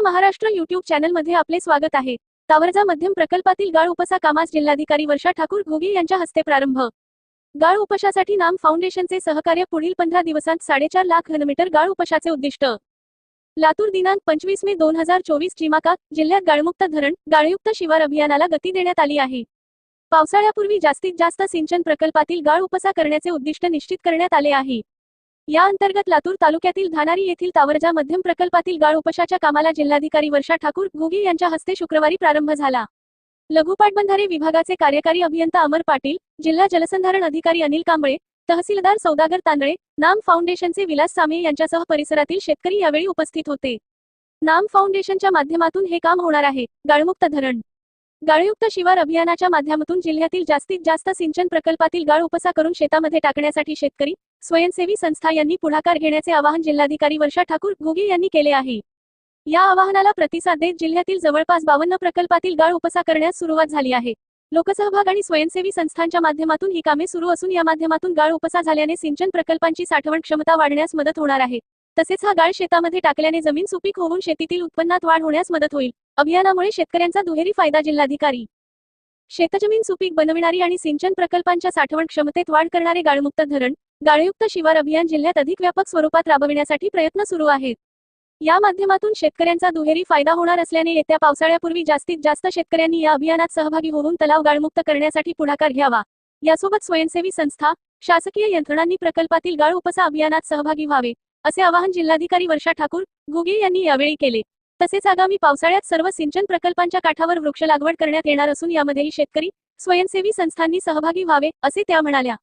Maharashtra YouTube चॅनलमध्ये आपले स्वागत आहे. तावरजा मध्यम प्रकल्पातील गाळ उपसा कामास जिल्हाधिकारी वर्षा ठाकूर घोगी यांच्या हस्ते प्रारंभ. गाळ उपशासाठी नाम फाउंडेशनचे सहकार्य पुढील पंधरा दिवसांत साडेचार लाख घनमीटर गाळ उपशाचे उद्दिष्ट. लातूर दिनांक पंचवीस मे दोन हजार चोवीस चिमाका जिल्ह्यात गाळमुक्त धरण गाळयुक्त शिवार अभियानाला गती देण्यात आली आहे. पावसाळ्यापूर्वी जास्तीत जास्त सिंचन प्रकल्पातील गाळ उपसा करण्याचे उद्दिष्ट निश्चित करण्यात आले आहे. या अंतर्गत लातूर तालुक्यातील धानारी येथील तावरजा मध्यम प्रकल्पातील गाळ उपशाच्या कामाला जिल्हाधिकारी वर्षा ठाकूर घुगी यांच्या हस्ते शुक्रवारी प्रारंभ झाला. लघुपाटबंधारे विभागाचे कार्यकारी अभियंता अमर पाटील जिल्हा जलसंधारण अधिकारी अनिल कांबळे तहसीलदार सौदागर तांदळे नाम फाउंडेशनचे विलास सामे यांच्यासह परिसरातील शेतकरी यावेळी उपस्थित होते. नाम फाउंडेशनच्या माध्यमातून हे काम होणार आहे. गाळमुक्त धरण. गाळयुक्त शिवार अभियानाच्या माध्यमातून जिल्ह्यातील जास्तीत जास्त सिंचन प्रकल्पातील गाळ उपसा करून शेतामध्ये टाकण्यासाठी शेतकरी स्वयंसेवी संस्था यांनी पुढाकार घेण्याचे आवाहन जिल्हाधिकारी वर्षा ठाकूर घुगे यांनी केले आहे. या आवाहनाला प्रतिसाद देत जिल्ह्यातील जवळपास बावन्न प्रकल्पातील गाळ उपसा करण्यास सुरुवात झाली आहे. लोकसहभाग आणि स्वयंसेवी संस्थांच्या माध्यमातून ही कामे सुरू असून या माध्यमातून गाळ उपसा झाल्याने सिंचन प्रकल्पांची साठवण क्षमता वाढण्यास मदत होणार आहे. तसेच हा गाळ शेतामध्ये टाकल्याने जमीन सुपीक होऊन शेतीतील उत्पन्नात वाढ होण्यास मदत होईल. अभियानामुळे शेतकऱ्यांचा दुहेरी फायदा जिल्हाधिकारी शेतजमीन सुपीक बनविणारी आणि सिंचन प्रकल्पांच्या साठवण क्षमतेत वाढ करणारे गाळमुक्त धरण गाळयुक्त शिवार अभियान जिल्ह्यात अधिक व्यापक स्वरूपात राबविण्यासाठी प्रयत्न सुरू आहेत. या माध्यमातून शेतकऱ्यांचा दुहेरी फायदा होणार असल्याने येत्या पावसाळ्यापूर्वी जास्तीत जास्त शेतकऱ्यांनी या अभियानात सहभागी होऊन तलाव गाळमुक्त करण्यासाठी पुढाकार घ्यावा. यासोबत स्वयंसेवी संस्था शासकीय यंत्रणांनी प्रकल्पातील गाळ उपसा अभियानात सहभागी व्हावे असे आवाहन जिल्हाधिकारी वर्षा ठाकूर घुगे यांनी यावेळी केले. तसेच आगामी पावसाळ्यात सर्व सिंचन प्रकल्पांच्या काठावर वृक्ष लागवड करण्यात येणार असून यामध्येही शेतकरी स्वयंसेवी संस्थांनी सहभागी व्हावे असे त्या म्हणाल्या.